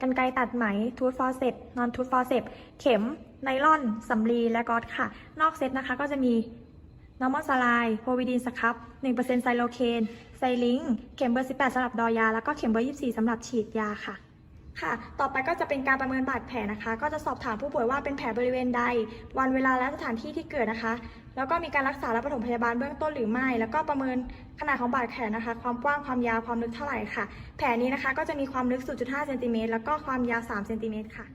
กันไกรตัดไหม ทูธฟอร์เซปนอนทูธฟอร์เซปเข็ม ไนลอน สำลี และก๊อตค่ะ นอกเซตนะคะก็จะมีนอร์มอลสลายโพวิดีนสครับ1%ไซโลเคน ไซลิง เข็มเบอร์ 18สำหรับดอยา แล้วก็เข็มเบอร์ 24สำหรับฉีดยาค่ะ ค่ะ ต่อไปก็จะเป็นการประเมินบาดแผลนะคะ ก็จะสอบถามผู้ป่วยว่าเป็นแผลบริเวณใด วันเวลาและสถานที่ที่เกิดนะคะ แล้วก็มีการรักษาและปฐมพยาบาลเบื้องต้นหรือไม่ แล้วก็ประเมินขนาดของบาดแผลนะคะ ความกว้าง ความยาว ความลึกเท่าไหร่ค่ะ แผลนี้นะคะก็จะมีความลึก 0.5เซนติเมตรแล้วก็ความยาว 3 เซนติเมตรค่ะ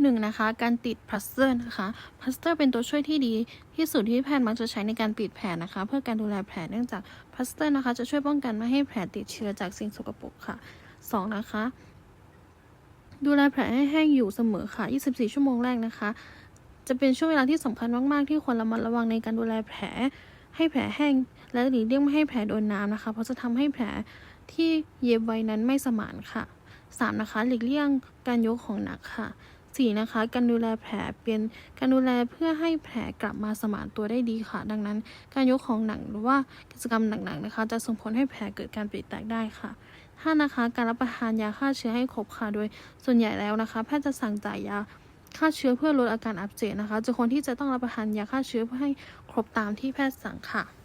หนึ่งนะคะ การติดพลาสเตอร์นะคะพลาสเตอร์เป็นตัวช่วยที่ดีที่สุดที่แพทย์มักจะใช้ในการปิดแผลนะคะ เพื่อการดูแลแผลเนื่องจากพลาสเตอร์นะคะ จะช่วยป้องกันไม่ให้แผลติดเชื้อจากสิ่งสกปรกค่ะ 2. นะคะ ดูแลแผลให้แห้งอยู่เสมอค่ะ 24 ชั่วโมงแรกนะคะ จะเป็นช่วงเวลาที่สำคัญมาก ๆ ที่ควรระมัดระวังในการดูแลแผล ให้แผลแห้ง และหลีกเลี่ยงไม่ให้แผลโดนน้ำนะคะ เพราะจะทำให้แผลที่เย็บไว้นั้นไม่สมานค่ะ 3. นะคะ หลีกเลี่ยงการยกของหนักค่ะ 4. นะคะ การดูแลแผลเป็นการดูแลเพื่อให้แผลกลับมาสมานตัวได้ดีค่ะ ดังนั้น การยกของหนักหรือว่ากิจกรรมหนักๆนะคะ จะส่งผลให้แผลเกิดการปริแตกได้ค่ะ 5. นะคะ การรับประทานยาฆ่าเชื้อให้ครบค่ะ โดยส่วนใหญ่แล้วนะคะแพทย์จะสั่งจ่ายยาฆ่าเชื้อเพื่อลดอาการอักเสบนะคะจะควรที่จะต้องรับประทานยาฆ่าเชื้อเพื่อให้ครบตามที่แพทย์สั่งค่ะ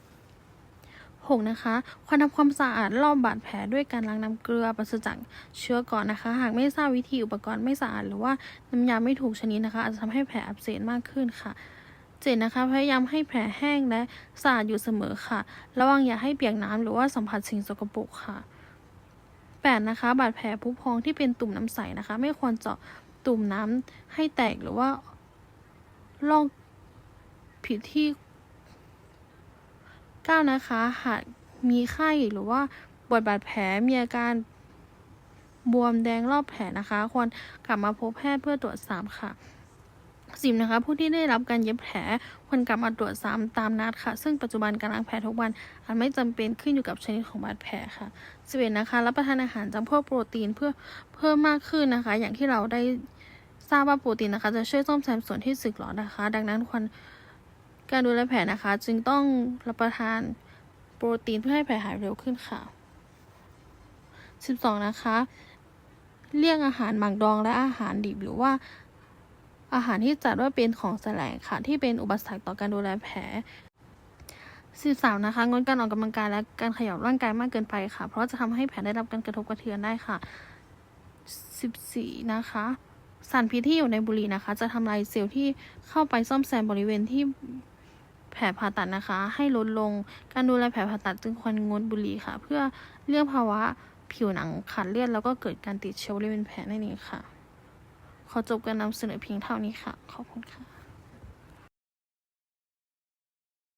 6. นะคะควรทำความสะอาดรอบบาดแผลด้วยการล้างน้ำเกลือปราศจากเชื้อก่อนนะคะ หากไม่ทราบวิธีอุปกรณ์ไม่สะอาดหรือว่าน้ำยาไม่ถูกชนิดนะคะ อาจจะทำให้แผลอักเสบมากขึ้นค่ะเจ็ดนะคะพยายามให้แผลแห้งและสะอาดอยู่เสมอค่ะ ระวังอย่าให้เปียกน้ำหรือว่าสัมผัสสิ่งสกปรกค่ะ 8. นะคะ บาดแผลผุพองที่เป็นตุ่มน้ำใสนะคะ ไม่ควรเจาะตุ่มน้ำให้แตกหรือว่าลอกผิดที่ 9. นะคะ หากมีไข้หรือว่าปวดบาดแผลมีอาการบวมแดงรอบแผลนะคะ ควรกลับมาพบแพทย์เพื่อตรวจซ้ำค่ะสิบนะคะ ผู้ที่ได้รับการเย็บแผลควรกลับมาตรวจซ้ำตามนัดค่ะ ซึ่งปัจจุบันการล้างแผลทุกวันอาจไม่จำเป็นขึ้นอยู่กับชนิดของบาดแผลค่ะสิบเอ็ดนะคะ รับประทานอาหารจำพวกโปรตีนเพื่อเพิ่มมากขึ้นนะคะ อย่างที่เราได้ทราบว่าโปรตีนนะคะ จะช่วยซ่อมแซมส่วนที่สึกหรอนะคะ ดังนั้นควร การดูแลแผลนะคะ จึงต้องรับประทานโปรตีนเพื่อให้แผลหายเร็วขึ้นค่ะ 12 นะคะ เลี่ยงอาหารหมักดองและอาหารดิบหรือว่าอาหารที่จัดว่าเป็นของแสลงค่ะ ที่เป็นอุปสรรคต่อการดูแลแผล13นะคะงดการออกกำลังกายและการขยับร่างกายมากเกินไปค่ะ เพราะจะทำให้แผลได้รับการกระทบกระเทือนได้ค่ะ 14 นะคะ สารพิษที่อยู่ในบุหรี่นะคะ จะทำลายเซลล์ที่เข้าไปซ่อมแซมบริเวณที่ แผลผ่าตัดนะคะ ให้ลดลง การดูแลแผลผ่าตัดจึงควรงดบุหรี่ค่ะ เพื่อเลี่ยงภาวะผิวหนังขาดเลือดแล้วก็เกิดการติดเชื้อบริเวณแผลนั่นเองค่ะ ขอจบการนำเสนอเพียงเท่านี้ค่ะ ขอบคุณค่ะ